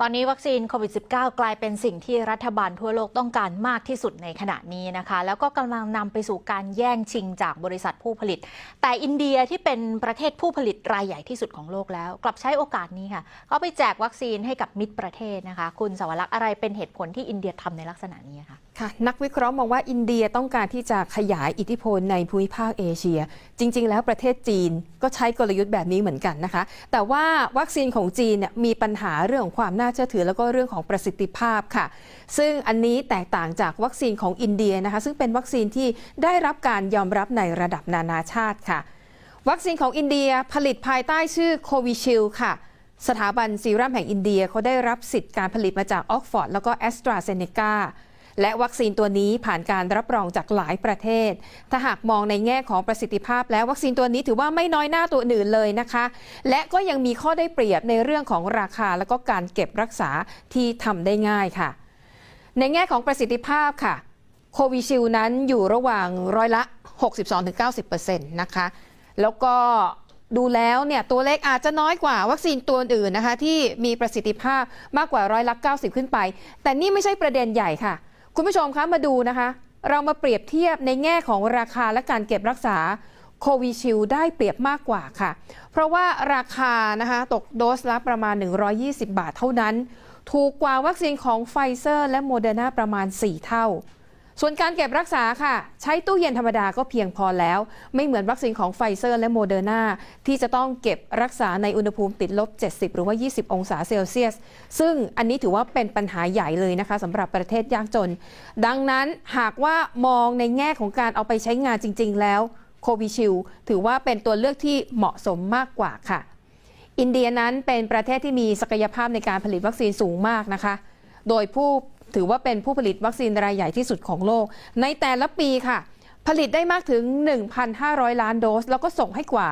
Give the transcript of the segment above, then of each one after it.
ตอนนี้วัคซีนโควิด -19 กลายเป็นสิ่งที่รัฐบาลทั่วโลกต้องการมากที่สุดในขณะนี้นะคะ แล้วก็กำลังนำไปสู่การแย่งชิงจากบริษัทผู้ผลิต แต่อินเดียที่เป็นประเทศผู้ผลิตรายใหญ่ที่สุดของโลกแล้ว กลับใช้โอกาสนี้ค่ะก็ไปแจกวัคซีนให้กับมิตรประเทศนะคะ คุณสวรักษ์อะไรเป็นเหตุผลที่อินเดียทำในลักษณะนี้คะ ค่ะนักวิเคราะห์มองว่าอินเดียต้องการที่จะขยายอิทธิพลในภูมิภาคเอเชีย จริง ๆ แล้วประเทศจีนก็ใช้กลยุทธ์แบบนี้เหมือนกันนะคะ แต่ว่าวัคซีนของจีนเนี่ยมีปัญหาเรื่องของความน่าเชื่อถือ แล้วก็เรื่องของประสิทธิภาพค่ะ ซึ่งอันนี้แตกต่างจากวัคซีนของอินเดียนะคะ ซึ่งเป็นวัคซีนที่ได้รับการยอมรับในระดับนานาชาติค่ะ วัคซีนของอินเดียผลิตภายใต้ชื่อโควิชิลค่ะสถาบันซีรัมแห่งอินเดียเขาได้รับสิทธิ์การผลิตมาจากออกฟอร์ดแล้วก็แอสตราเซเนกา และวัคซีนตัวนี้ผ่านการรับรองจากหลายประเทศ ถ้าหากมองในแง่ของประสิทธิภาพ แล้ววัคซีนตัวนี้ถือว่าไม่น้อยหน้าตัวอื่นเลยนะคะ และก็ยังมีข้อได้เปรียบในเรื่องของราคาแล้วก็การเก็บรักษาที่ทำได้ง่ายค่ะ ในแง่ของประสิทธิภาพค่ะโควิชิลนั้นอยู่ระหว่างร้อยละ 62-90%นะคะ แล้วก็ดูแล้วเนี่ยตัวเลขอาจจะน้อยกว่าวัคซีนตัวอื่นนะคะ ที่มีประสิทธิภาพมากกว่าร้อยละ 90 ขึ้นไป แต่นี่ไม่ใช่ประเด็นใหญ่ค่ะ คุณผู้ชมคะมาดูนะคะ เรามาเปรียบเทียบในแง่ของราคาและการเก็บรักษาโควิชิลได้เปรียบมากกว่าค่ะ เพราะว่าราคานะคะตกโดสละประมาณ 120 บาทเท่านั้น ถูกกว่าวัคซีนของไฟเซอร์และโมเดอร์นาประมาณ 4 เท่า ส่วนการเก็บรักษาค่ะ ใช้ตู้เย็นธรรมดาก็เพียงพอแล้ว ไม่เหมือนวัคซีนของไฟเซอร์และโมเดอร์นาที่จะต้องเก็บรักษาในอุณหภูมิติดลบ 70 หรือว่า 20 องศาเซลเซียส ซึ่งอันนี้ถือว่าเป็นปัญหาใหญ่เลยนะคะสำหรับประเทศยากจน ดังนั้นหากว่ามองในแง่ของการเอาไปใช้งานจริง ๆ แล้วโควิชิลถือว่าเป็นตัวเลือกที่เหมาะสมมากกว่าค่ะ อินเดียนั้นเป็นประเทศที่มีศักยภาพในการผลิตวัคซีนสูงมากนะคะ โดยผู้ ถือว่าเป็นผู้ผลิตวัคซีนรายใหญ่ที่สุดของโลก ในแต่ละปีค่ะ ผลิตได้มากถึง 1,500 ล้านโดส แล้วก็ส่งให้กว่า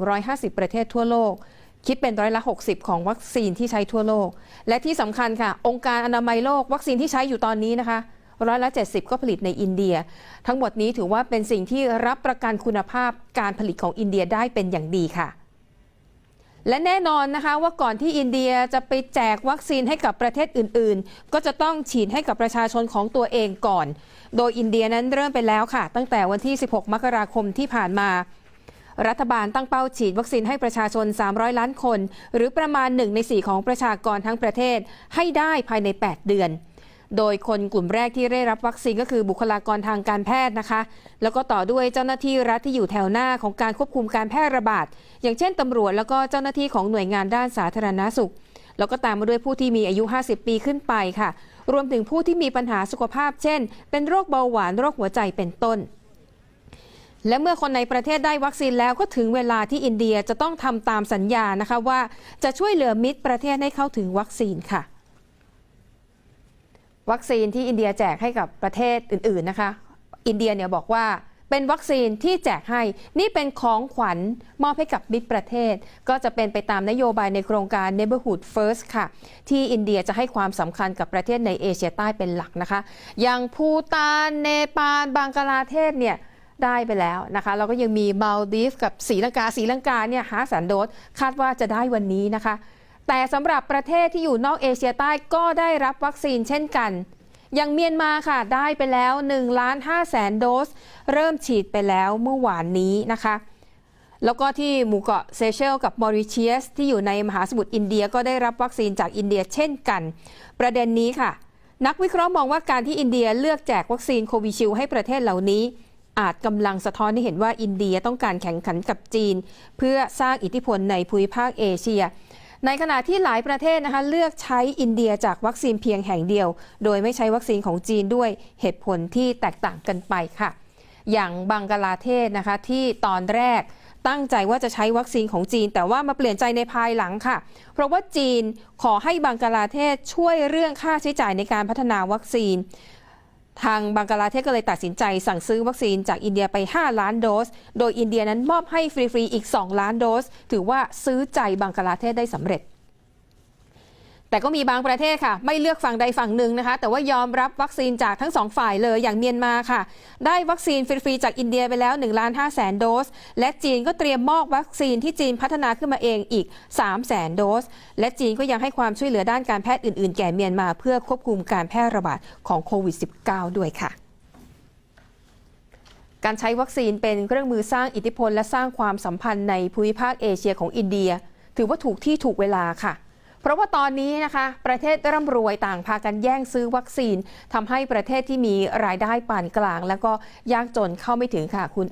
150 ประเทศทั่วโลก คิดเป็นร้อยละ 60 ของวัคซีนที่ใช้ทั่วโลก และที่สำคัญค่ะ องค์การอนามัยโลก วัคซีนที่ใช้อยู่ตอนนี้นะคะร้อยละ 70 ก็ผลิตในอินเดีย ทั้งหมดนี้ถือว่าเป็นสิ่งที่รับประกันคุณภาพการผลิตของอินเดียได้เป็นอย่างดีค่ะ และแน่นอนนะคะว่าก่อนที่อินเดียจะไปแจกวัคซีนให้กับประเทศอื่น ๆ ก็จะต้องฉีดให้กับประชาชนของตัวเองก่อน โดยอินเดียนั้นเริ่มไปแล้วค่ะ ตั้งแต่วันที่ 16 มกราคมที่ผ่านมา รัฐบาลตั้งเป้าฉีดวัคซีนให้ประชาชน 300 ล้านคน หรือประมาณ 1 ใน 4 ของประชากรทั้งประเทศให้ได้ภายใน 8 เดือน โดยคนกลุ่มแรกที่ได้รับวัคซีนก็คือบุคลากรทางการแพทย์นะคะ แล้วก็ต่อด้วยเจ้าหน้าที่รัฐที่อยู่แถวหน้าของการควบคุมการแพร่ระบาด อย่างเช่นตำรวจแล้วก็เจ้าหน้าที่ของหน่วยงานด้านสาธารณาสุข แล้วก็ตามมาด้วยผู้ที่มีอายุ 50 ปีขึ้นไปค่ะ รวมถึงผู้ที่มีปัญหาสุขภาพ เช่น เป็นโรคเบาหวานโรคหัวใจเป็นต้นและเมื่อคนในประเทศได้วัคซีนแล้วก็ถึงเวลาที่อินเดียจะต้องทำตามสัญญานะคะว่าจะช่วยเหลือมิตรประเทศให้เข้าถึงวัคซีนค่ะ วัคซีนที่อินเดียแจกให้กับประเทศอื่นๆนะคะ อินเดียเนี่ยบอกว่าเป็นวัคซีนที่แจกให้ นี่เป็นของขวัญมอบให้กับมิตรประเทศ ก็จะเป็นไปตามนโยบายในโครงการ Neighborhood First ค่ะ ที่อินเดียจะให้ความสำคัญกับประเทศในเอเชียใต้เป็นหลักนะคะ อย่างภูตานเนปาลบังกลาเทศเนี่ยได้ไปแล้วนะคะแล้วก็ยังมีมาลดีฟกับศรีลังกาศรีลังกาเนี่ยหาแสนโดสคาดว่าจะได้วันนี้นะคะ แต่สำหรับประเทศที่อยู่นอกเอเชียใต้ก็ได้รับวัคซีนเช่นกัน อย่างเมียนมาค่ะได้ไปแล้ว1ล้าน5แสนโดส เริ่มฉีดไปแล้วเมื่อวานนี้นะคะ แล้วก็ที่หมู่เกาะเซเชลกับมอริเชียส ที่อยู่ในมหาสมุทรอินเดียก็ได้รับวัคซีนจากอินเดียเช่นกัน ประเด็นนี้ค่ะ นักวิเคราะห์มองว่าการที่อินเดียเลือกแจกวัคซีนโควิชิลให้ประเทศเหล่านี้อาจกำลังสะท้อนให้เห็นว่าอินเดียต้องการแข่งขันกับจีน เพื่อสร้างอิทธิพลในภูมิภาคเอเชีย ในขณะที่หลายประเทศนะคะเลือกใช้อินเดียจากวัคซีนเพียงแห่งเดียว โดยไม่ใช้วัคซีนของจีนด้วยเหตุผลที่แตกต่างกันไปค่ะ อย่างบังกลาเทศนะคะที่ตอนแรกตั้งใจว่าจะใช้วัคซีนของจีน แต่ว่ามาเปลี่ยนใจในภายหลังค่ะ เพราะว่าจีนขอให้บังกลาเทศช่วยเรื่องค่าใช้จ่ายในการพัฒนาวัคซีน ทางบังกลาเทศก็เลยตัดสินใจสั่งซื้อวัคซีนจากอินเดียไป 5 ล้านโดส โดยอินเดียนั้นมอบให้ฟรี ๆ อีก 2 ล้านโดส ถือว่าซื้อใจบังกลาเทศได้สำเร็จ แต่ก็มีบางประเทศค่ะ ไม่เลือกฝั่งใดฝั่งหนึ่งนะคะ แต่ว่ายอมรับวัคซีนจากทั้งสองฝ่ายเลยอย่างเมียนมาค่ะ ได้วัคซีนฟรีๆจากอินเดียไปแล้ว1ล้าน5แสนโดส และจีนก็เตรียมมอบวัคซีนที่จีนพัฒนาขึ้นมาเองอีก3แสนโดส และจีนก็ยังให้ความช่วยเหลือด้านการแพทย์อื่นๆ แก่เมียนมา เพื่อควบคุมการแพร่ระบาดของโควิด -19 ด้วยค่ะการใช้วัคซีนเป็นเครื่องมือสร้างอิทธิพลและสร้างความสัมพันธ์ในภูมิภาคเอเชียของอินเดีย ถือว่าถูกที่ถูกเวลาค่ะ เพราะว่าตอนนี้นะคะ ประเทศร่ำรวยต่างพากันแย่งซื้อวัคซีนทำให้ประเทศที่มีรายได้ปานกลาง แล้วก็ยากจนเข้าไม่ถึงค่ะคุณ